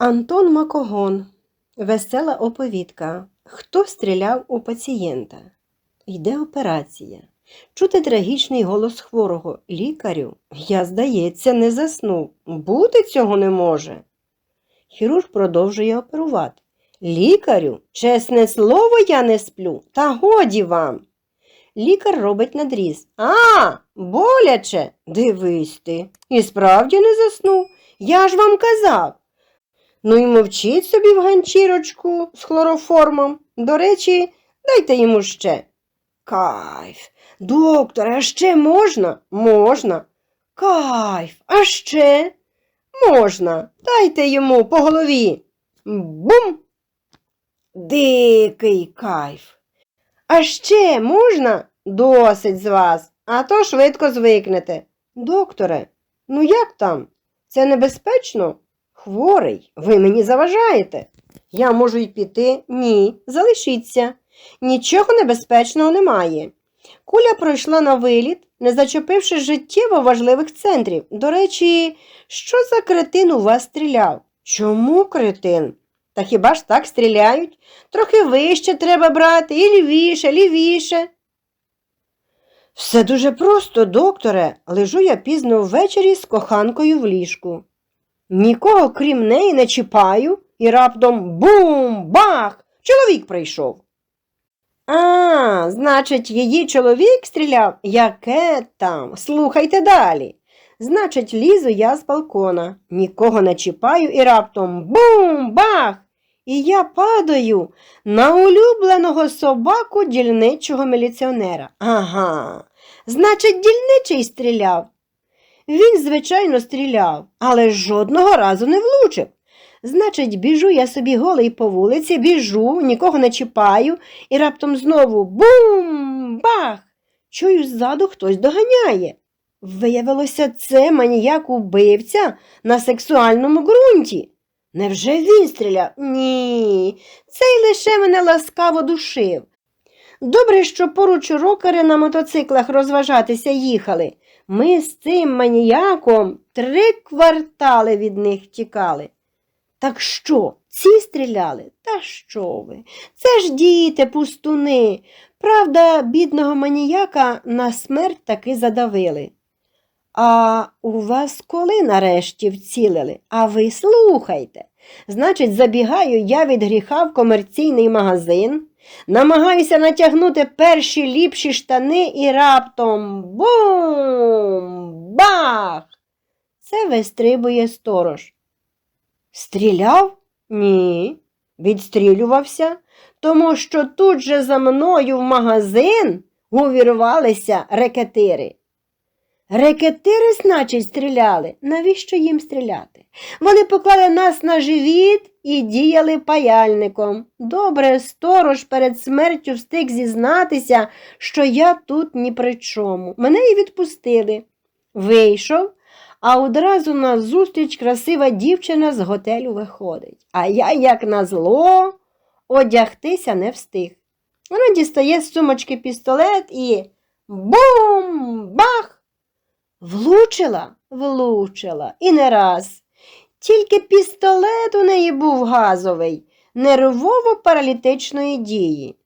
Антон Макогон. Весела оповідка. Хто стріляв у пацієнта? Йде операція. Чути трагічний голос хворого. Лікарю, я, здається, не заснув. Бути цього не може. Хірург продовжує оперувати. Лікарю, чесне слово, я не сплю, та годі вам. Лікар робить надріз. А, боляче. Дивись ти. І справді не заснув. Я ж вам казав. Ну і мовчіть собі в ганчірочку з хлороформом. До речі, дайте йому ще. Кайф. Доктор, а ще можна? Можна. Кайф, а ще? Можна. Дайте йому по голові. Бум! Дикий кайф. А ще можна? Досить з вас, а то швидко звикнете. Докторе, ну як там? Це небезпечно? Хворий, ви мені заважаєте. Я можу й піти? Ні, залишіться. Нічого небезпечного немає. Куля пройшла на виліт, не зачепивши життєво важливих центрів. До речі, що за кретин у вас стріляв? Чому кретин? Та хіба ж так стріляють? Трохи вище треба брати, і лівіше, лівіше. Все дуже просто, докторе. Лежу я пізно ввечері з коханкою в ліжку. Нікого, крім неї, не чіпаю, і раптом бум, бах! Чоловік прийшов. А, значить, її чоловік стріляв? Яке там? Слухайте далі. Значить, лізу я з балкона, нікого не чіпаю і раптом бум, бах! І я падаю на улюбленого собаку дільничого міліціонера. Ага, значить, дільничий стріляв. Він, звичайно, стріляв, але жодного разу не влучив. Значить, біжу я собі голий по вулиці, біжу, нікого не чіпаю, і раптом знову бум! Бах! Чую, ззаду хтось доганяє. Виявилося, це маніяк убивця на сексуальному ґрунті. Невже він стріляв? Ні, цей лише мене ласкаво душив. Добре, що поруч рокери на мотоциклах розважатися їхали. Ми з цим маніяком три квартали від них тікали. Так що, ці стріляли? Та що ви? Це ж діти, пустуни. Правда, бідного маніяка на смерть таки задавили. А у вас коли нарешті вцілили? А ви слухайте. Значить, забігаю я від гріха в комерційний магазин, намагаюся натягнути перші ліпші штани і раптом бум! Бах! Це вистрибує сторож. Стріляв? Ні. Відстрілювався, тому що тут же за мною в магазин увірвалися рекетири. Рекетири, значить, стріляли. Навіщо їм стріляти? Вони поклали нас на живіт і діяли паяльником. Добре, сторож перед смертю встиг зізнатися, що я тут ні при чому. Мене і відпустили. Вийшов, а одразу назустріч красива дівчина з готелю виходить. А я, як назло, одягтися не встиг. Вона дістає з сумочки пістолет і бум! Бах! Влучила, влучила, і не раз. Тільки пістолет у неї був газовий, нервово-паралітичної дії.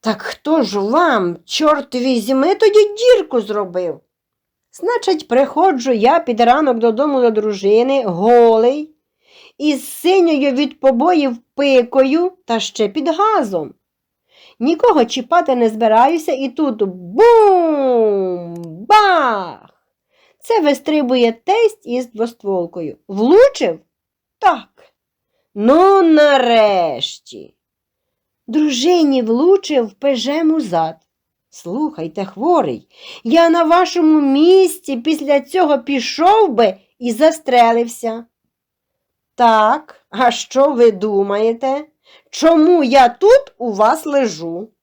Так хто ж вам, чорт візьми, тоді дірку зробив? Значить, приходжу я під ранок додому до дружини, голий, із синьою від побоїв пикою та ще під газом. Нікого чіпати не збираюся, і тут бум! Бах! Це вистрибує тесть із двостволкою. Влучив? Так. Ну, нарешті. Дружині влучив пежем у зад. Слухайте, хворий, я на вашому місці після цього пішов би і застрелився. Так, а що ви думаєте? Чому я тут у вас лежу?